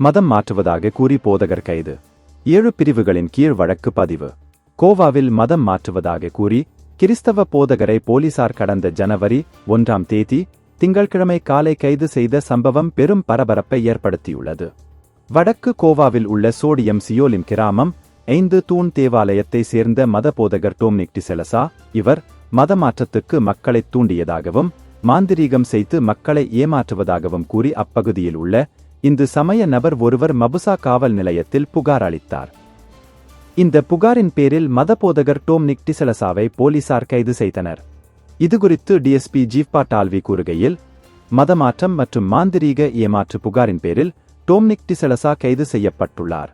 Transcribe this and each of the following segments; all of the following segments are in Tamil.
மதம் மாற்றுவதாக கூறி போதகர் கைது. ஏழு பிரிவுகளின் கீழ் வழக்கு பதிவு. கோவாவில் மதம் மாற்றுவதாக கூறி கிறிஸ்தவ போதகரை போலீசார் கடந்த ஜனவரி ஒன்றாம் தேதி திங்கட்கிழமை காலை கைது செய்த சம்பவம் பெரும் பரபரப்பை ஏற்படுத்தியுள்ளது. வடக்கு கோவாவில் உள்ள சோடியம் சியோலிம் கிராமம் ஐந்து தூண் தேவாலயத்தை சேர்ந்த மத போதகர் டோம்னிக் டிசெலசா இவர் மதமாற்றத்துக்கு மக்களை தூண்டியதாகவும் மாந்திரீகம் செய்து மக்களை ஏமாற்றுவதாகவும் கூறி அப்பகுதியில் உள்ள இந்து சமய நபர் ஒருவர் மபுசா காவல் நிலையத்தில் புகார் அளித்தார். இந்த புகாரின் பேரில் மதபோதகர் டோம்னிக் டிசலசாவை போலீசார் கைது செய்தனர். இதுகுறித்து டிஎஸ்பி ஜீவ்பா டால்வி கூறுகையில் மதமாற்றம் மற்றும் மாந்திரீக ஏமாற்று புகாரின் பேரில் டோம்னிக் டிசலசா கைது செய்யப்பட்டுள்ளார்.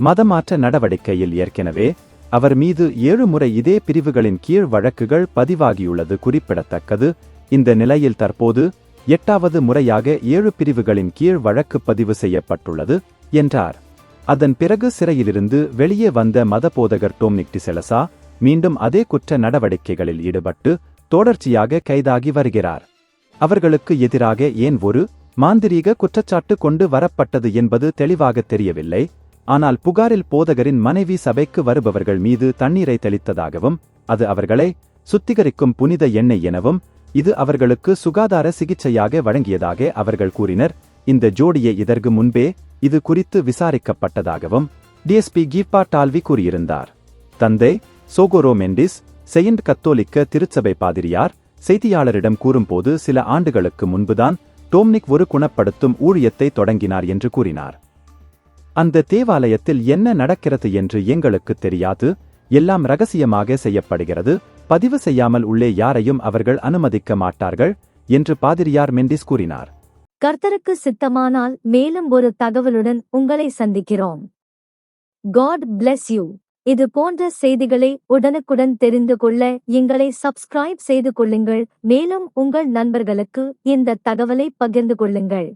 மதமாற்ற நடவடிக்கையில் ஏற்கனவே அவர் மீது ஏழு முறை இதே பிரிவுகளின் கீழ் வழக்குகள் பதிவாகியுள்ளது குறிப்பிடத்தக்கது. இந்த நிலையில் தற்போது எட்டாவது முறையாக ஏழு பிரிவுகளின் கீழ் வழக்கு பதிவு செய்யப்பட்டுள்ளது என்றார். அதன் பிறகு சிறையிலிருந்து வெளியே வந்த மத போதகர் டோம்னிக் டிசெலசா மீண்டும் அதே குற்ற நடவடிக்கைகளில் ஈடுபட்டு தொடர்ச்சியாக கைதாகி வருகிறார். அவர்களுக்கு எதிராக ஏன் ஒரு மாந்திரீக குற்றச்சாட்டு கொண்டு வரப்பட்டது என்பது தெளிவாக தெரியவில்லை. ஆனால் புகாரில் போதகரின் மனைவி சபைக்கு வருபவர்கள் மீது தண்ணீரை தெளித்ததாகவும் அது அவர்களை சுத்திகரிக்கும் புனித எண்ணெய் எனவும் இது அவர்களுக்கு சுகாதார சிகிச்சையாக வழங்கியதாக அவர்கள் கூறினர். இந்த ஜோடியை இதற்கு முன்பே இது குறித்து விசாரிக்கப்பட்டதாகவும் டிஎஸ்பி கீபா டால்வி கூறியிருந்தார். தந்தை சோகோரோ மெண்டிஸ் செயின்ட் கத்தோலிக்க திருச்சபை பாதிரியார் செய்தியாளரிடம் கூறும்போது சில ஆண்டுகளுக்கு முன்புதான் டோம்னிக் ஒரு குணப்படுத்தும் ஊழியத்தை தொடங்கினார் என்று கூறினார். அந்த தேவாலயத்தில் என்ன நடக்கிறது என்று எங்களுக்கு தெரியாது எல்லாம் ரகசியமாக செய்யப்படுகிறது. பதிவு செய்யாமல் உள்ளே யாரையும் அவர்கள் அனுமதிக்க மாட்டார்கள் என்று பாதிரியார் மெண்டிஸ் கூறினார். கர்த்தருக்கு சித்தமானால் மேலும் ஒரு தகவலுடன் உங்களை சந்திக்கிறோம். காட் bless யூ இது போன்ற செய்திகளை உடனுக்குடன் தெரிந்து கொள்ள எங்களை சப்ஸ்கிரைப் செய்து கொள்ளுங்கள். மேலும் உங்கள் நண்பர்களுக்கு இந்த தகவலை பகிர்ந்து கொள்ளுங்கள்.